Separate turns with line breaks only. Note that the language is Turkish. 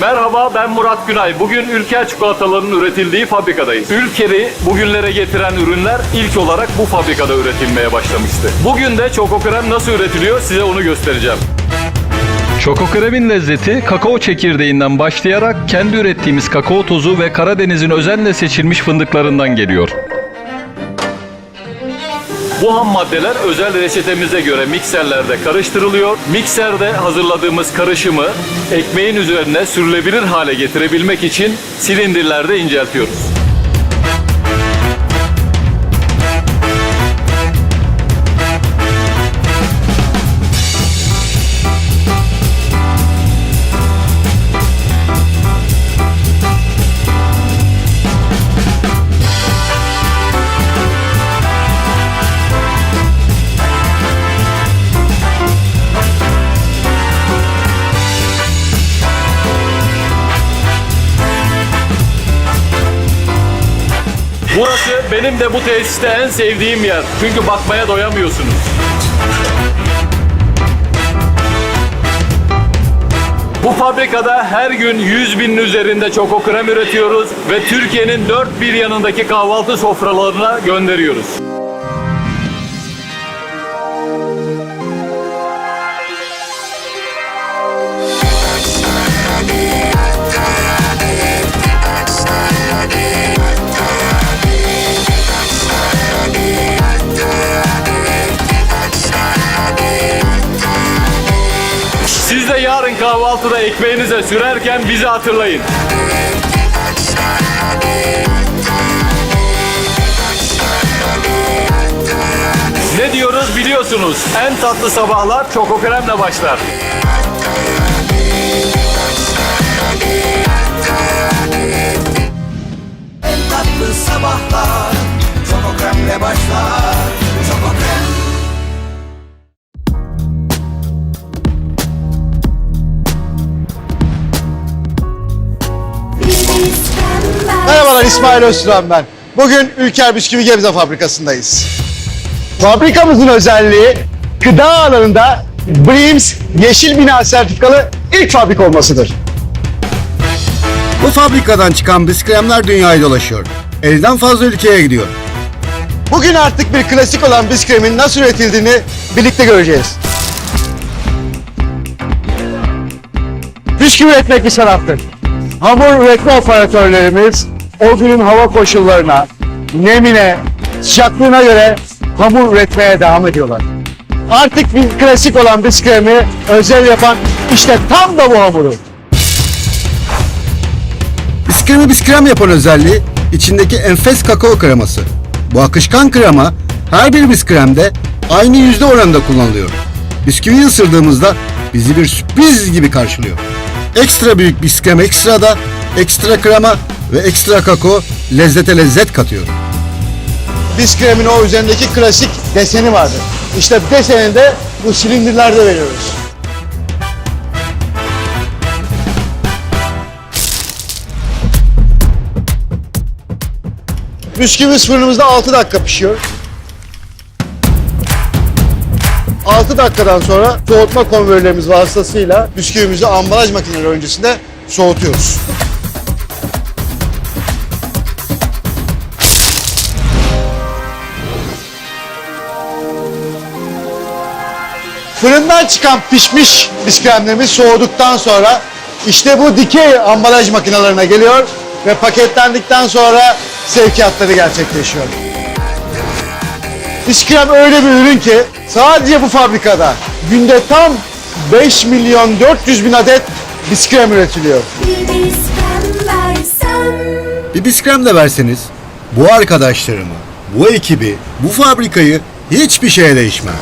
Merhaba ben Murat Günay. Bugün Ülker çikolatalarının üretildiği fabrikadayız. Ülker'i bugünlere getiren ürünler ilk olarak bu fabrikada üretilmeye başlamıştı. Bugün de Çoko Krem nasıl üretiliyor size onu göstereceğim.
Çoko kremin lezzeti kakao çekirdeğinden başlayarak kendi ürettiğimiz kakao tozu ve Karadeniz'in özenle seçilmiş fındıklarından geliyor.
Bu ham maddeler özel reçetemize göre mikserlerde karıştırılıyor. Mikserde hazırladığımız karışımı ekmeğin üzerine sürülebilir hale getirebilmek için silindirlerde inceltiyoruz. Burası benim de bu tesiste en sevdiğim yer. Çünkü bakmaya doyamıyorsunuz. Bu fabrikada her gün 100 binin üzerinde çoko krem üretiyoruz ve Türkiye'nin dört bir yanındaki kahvaltı sofralarına gönderiyoruz. Kahvaltıda ekmeğinize sürerken bizi hatırlayın. Ne diyoruz biliyorsunuz. En tatlı sabahlar çoko kremle başlar.
Merhabalar İsmail Öztürk'üm ben. Bugün Ülker Bisküvi Gebze Fabrikası'ndayız. Fabrikamızın özelliği gıda alanında BREEAMS Yeşil Bina sertifikalı ilk fabrika olmasıdır.
Bu fabrikadan çıkan biskremler dünyayı dolaşıyor. Elden fazla ülkeye gidiyor.
Bugün artık bir klasik olan bisküvinin nasıl üretildiğini birlikte göreceğiz. Bisküvi üretmek bir sanattır. Hamur üretme operatörlerimiz o günün hava koşullarına, nemine, sıcaklığına göre hamur üretmeye devam ediyorlar. Artık bir klasik olan bisküvimi özel yapan işte tam da bu hamuru.
Biskremi biskrem yapan özelliği içindeki enfes kakao kreması. Bu akışkan krema her bir biskremde aynı yüzde oranında kullanılıyor. Bisküviyi ısırdığımızda bizi bir sürpriz gibi karşılıyor. Ekstra büyük biskrem ekstra da ekstra krema ve ekstra kakao lezzete lezzet katıyor.
bisküvinin o üzerindeki klasik deseni vardır. İşte deseni de bu silindirlerde veriyoruz. Bisküvimiz fırınımızda 6 dakika pişiyor. 6 dakikadan sonra soğutma konveyörlerimiz vasıtasıyla bisküvimizi ambalaj makineleri öncesinde soğutuyoruz. Fırından çıkan pişmiş bisküvilerimiz soğuduktan sonra işte bu dikey ambalaj makinelerine geliyor ve paketlendikten sonra sevkiyatları gerçekleşiyor. Bisküvim öyle bir ürün ki sadece bu fabrikada günde tam 5 milyon 400 bin adet bisküvi üretiliyor.
Bir
Bir biskrem de verseniz bu arkadaşlarımı, bu ekibi, bu fabrikayı hiçbir şeye değişmem.